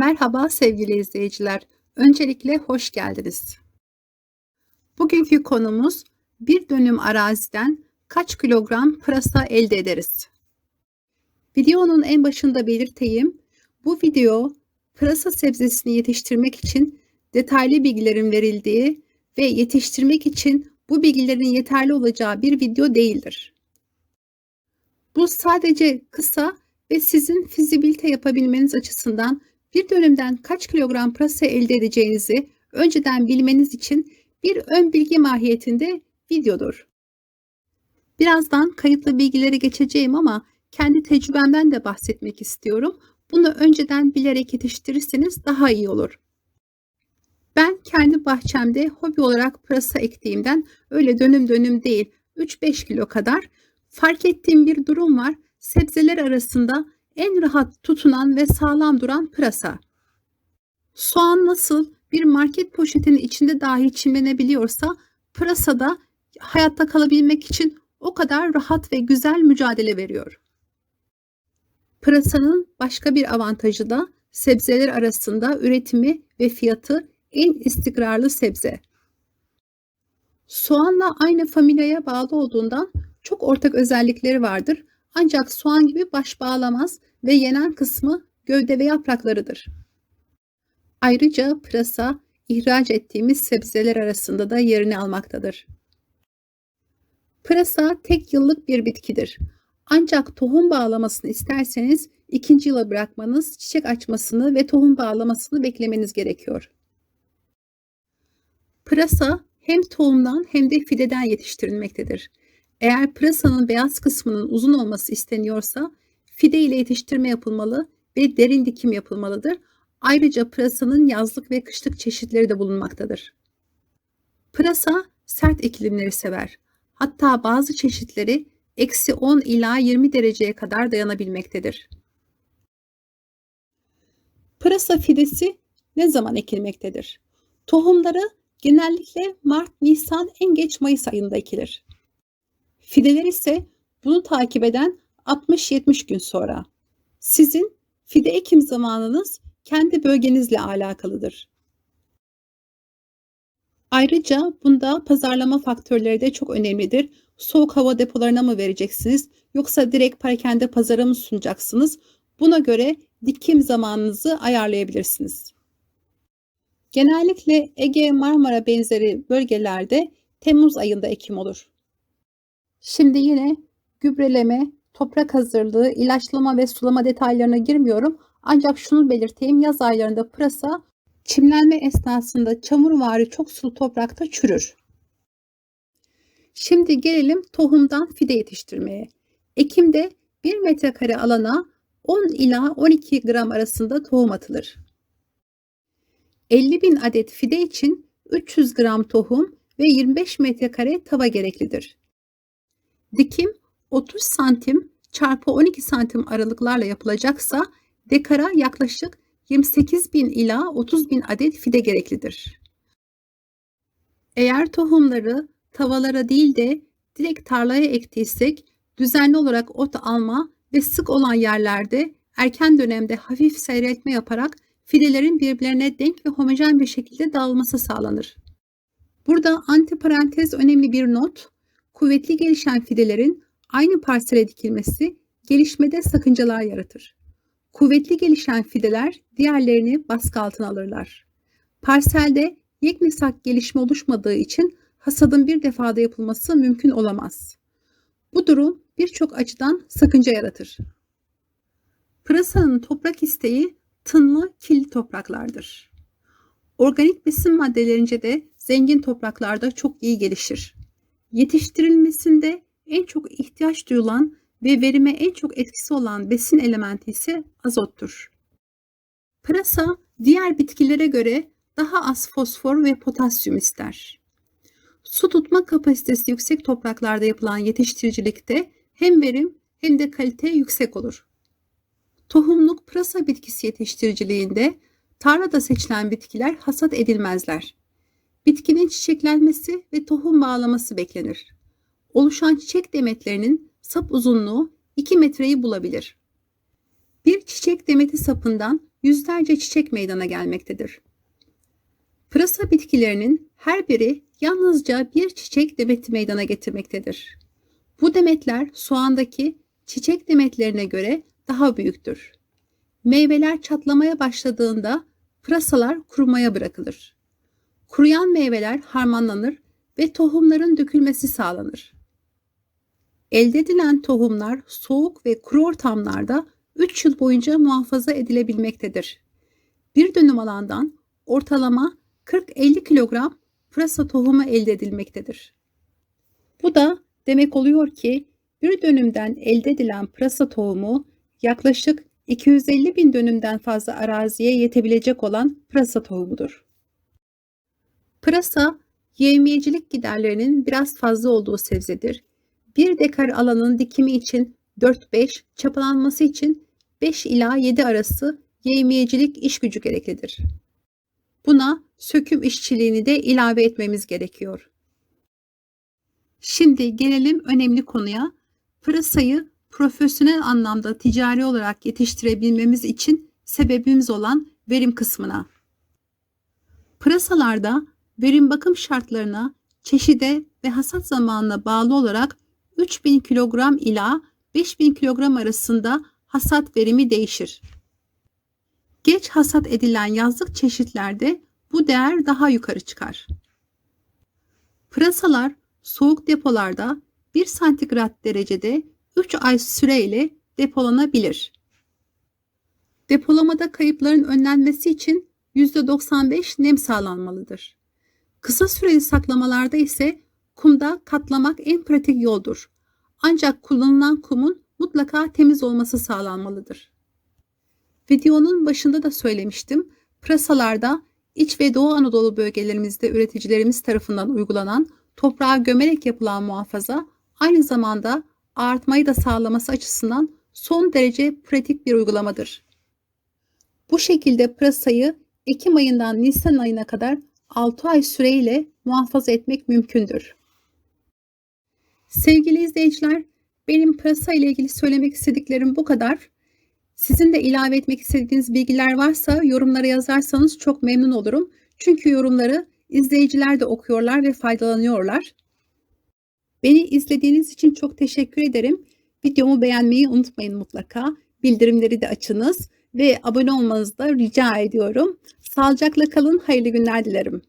Merhaba sevgili izleyiciler. Öncelikle hoş geldiniz. Bugünkü konumuz bir dönüm araziden kaç kilogram pırasa elde ederiz? Videonun en başında belirteyim. Bu video pırasa sebzesini yetiştirmek için detaylı bilgilerin verildiği ve yetiştirmek için bu bilgilerin yeterli olacağı bir video değildir. Bu sadece kısa ve sizin fizibilite yapabilmeniz açısından bir dönemden kaç kilogram pırasa elde edeceğinizi önceden bilmeniz için bir ön bilgi mahiyetinde videodur. Birazdan kayıtlı bilgileri geçeceğim ama kendi tecrübemden de bahsetmek istiyorum. Bunu önceden bilerek yetiştirirseniz daha iyi olur. Ben kendi bahçemde hobi olarak pırasa ektiğimden öyle dönüm dönüm değil 3-5 kilo kadar fark ettiğim bir durum var. Sebzeler arasında en rahat tutunan ve sağlam duran pırasa. Soğan nasıl bir market poşetinin içinde dahi çimlenebiliyorsa pırasa da hayatta kalabilmek için o kadar rahat ve güzel mücadele veriyor. Pırasanın başka bir avantajı da sebzeler arasında üretimi ve fiyatı en istikrarlı sebze. Soğanla aynı familyaya bağlı olduğundan çok ortak özellikleri vardır. Ancak soğan gibi baş bağlamaz ve yenen kısmı gövde ve yapraklarıdır. Ayrıca pırasa ihraç ettiğimiz sebzeler arasında da yerini almaktadır. Pırasa tek yıllık bir bitkidir. Ancak tohum bağlamasını isterseniz ikinci yıla bırakmanız, çiçek açmasını ve tohum bağlamasını beklemeniz gerekiyor. Pırasa hem tohumdan hem de fideden yetiştirilmektedir. Eğer pırasanın beyaz kısmının uzun olması isteniyorsa fide ile yetiştirme yapılmalı ve derin dikim yapılmalıdır. Ayrıca pırasanın yazlık ve kışlık çeşitleri de bulunmaktadır. Pırasa sert iklimleri sever. Hatta bazı çeşitleri eksi 10 ila 20 dereceye kadar dayanabilmektedir. Pırasa fidesi ne zaman ekilmektedir? Tohumları genellikle Mart, Nisan, en geç Mayıs ayında ekilir. Fideler ise bunu takip eden 60-70 gün sonra. Sizin fide ekim zamanınız kendi bölgenizle alakalıdır. Ayrıca bunda pazarlama faktörleri de çok önemlidir. Soğuk hava depolarına mı vereceksiniz yoksa direkt parakende pazara mı sunacaksınız? Buna göre dikim zamanınızı ayarlayabilirsiniz. Genellikle Ege, Marmara benzeri bölgelerde Temmuz ayında ekim olur. Şimdi yine gübreleme, toprak hazırlığı, ilaçlama ve sulama detaylarına girmiyorum. Ancak şunu belirteyim yaz aylarında pırasa çimlenme esnasında çamurvari çok sulu toprakta çürür. Şimdi gelelim tohumdan fide yetiştirmeye. Ekimde 1 metrekare alana 10 ila 12 gram arasında tohum atılır. 50 bin adet fide için 300 gram tohum ve 25 metrekare tava gereklidir. Dikim 30 santim çarpı 12 santim aralıklarla yapılacaksa dekara yaklaşık 28 bin ila 30 bin adet fide gereklidir. Eğer tohumları tavalara değil de direkt tarlaya ektiysek düzenli olarak ot alma ve sık olan yerlerde erken dönemde hafif seyretme yaparak fidelerin birbirlerine denk ve homojen bir şekilde dağılması sağlanır. Burada antiparantez önemli bir not. Kuvvetli gelişen fidelerin aynı parsele dikilmesi gelişmede sakıncalar yaratır. Kuvvetli gelişen fideler diğerlerini baskı altına alırlar. Parselde yeknesak gelişme oluşmadığı için hasadın bir defada yapılması mümkün olamaz. Bu durum birçok açıdan sakınca yaratır. Pırasanın toprak isteği tınlı, kirli topraklardır. Organik besin maddelerince de zengin topraklarda çok iyi gelişir. Yetiştirilmesinde en çok ihtiyaç duyulan ve verime en çok etkisi olan besin elementi ise azottur. Pırasa diğer bitkilere göre daha az fosfor ve potasyum ister. Su tutma kapasitesi yüksek topraklarda yapılan yetiştiricilikte hem verim hem de kalite yüksek olur. Tohumluk pırasa bitkisi yetiştiriciliğinde tarlada seçilen bitkiler hasat edilmezler. Bitkinin çiçeklenmesi ve tohum bağlaması beklenir. Oluşan çiçek demetlerinin sap uzunluğu 2 metreyi bulabilir. Bir çiçek demeti sapından yüzlerce çiçek meydana gelmektedir. Pırasa bitkilerinin her biri yalnızca bir çiçek demeti meydana getirmektedir. Bu demetler soğandaki çiçek demetlerine göre daha büyüktür. Meyveler çatlamaya başladığında pırasalar kurumaya bırakılır. Kuruyan meyveler harmanlanır ve tohumların dökülmesi sağlanır. Elde edilen tohumlar soğuk ve kuru ortamlarda 3 yıl boyunca muhafaza edilebilmektedir. Bir dönüm alandan ortalama 40-50 kilogram pırasa tohumu elde edilmektedir. Bu da demek oluyor ki bir dönümden elde edilen pırasa tohumu yaklaşık 250 bin dönümden fazla araziye yetebilecek olan pırasa tohumudur. Pırasa, yevmiyecilik giderlerinin biraz fazla olduğu sebzedir. Bir dekar alanın dikimi için 4-5, çapalanması için 5 ila 7 arası yevmiyecilik iş gücü gereklidir. Buna söküm işçiliğini de ilave etmemiz gerekiyor. Şimdi gelelim önemli konuya. Pırasayı profesyonel anlamda ticari olarak yetiştirebilmemiz için sebebimiz olan verim kısmına. Pırasalarda verim bakım şartlarına, çeşide ve hasat zamanına bağlı olarak 3000 kilogram ila 5000 kilogram arasında hasat verimi değişir. Geç hasat edilen yazlık çeşitlerde bu değer daha yukarı çıkar. Pırasalar soğuk depolarda 1 santigrat derecede 3 ay süreyle depolanabilir. Depolamada kayıpların önlenmesi için %95 nem sağlanmalıdır. Kısa süreli saklamalarda ise kumda katlamak en pratik yoldur. Ancak kullanılan kumun mutlaka temiz olması sağlanmalıdır. Videonun başında da söylemiştim. Pırasalarda İç ve Doğu Anadolu bölgelerimizde üreticilerimiz tarafından uygulanan toprağa gömerek yapılan muhafaza aynı zamanda artmayı da sağlaması açısından son derece pratik bir uygulamadır. Bu şekilde pırasayı Ekim ayından Nisan ayına kadar 6 ay süreyle muhafaza etmek mümkündür. Sevgili izleyiciler, benim pırasa ile ilgili söylemek istediklerim bu kadar. Sizin de ilave etmek istediğiniz bilgiler varsa yorumlara yazarsanız çok memnun olurum. Çünkü yorumları izleyiciler de okuyorlar ve faydalanıyorlar. Beni izlediğiniz için çok teşekkür ederim. Videomu beğenmeyi unutmayın mutlaka. Bildirimleri de açınız ve abone olmanızı da rica ediyorum. Sağlıcakla kalın, hayırlı günler dilerim.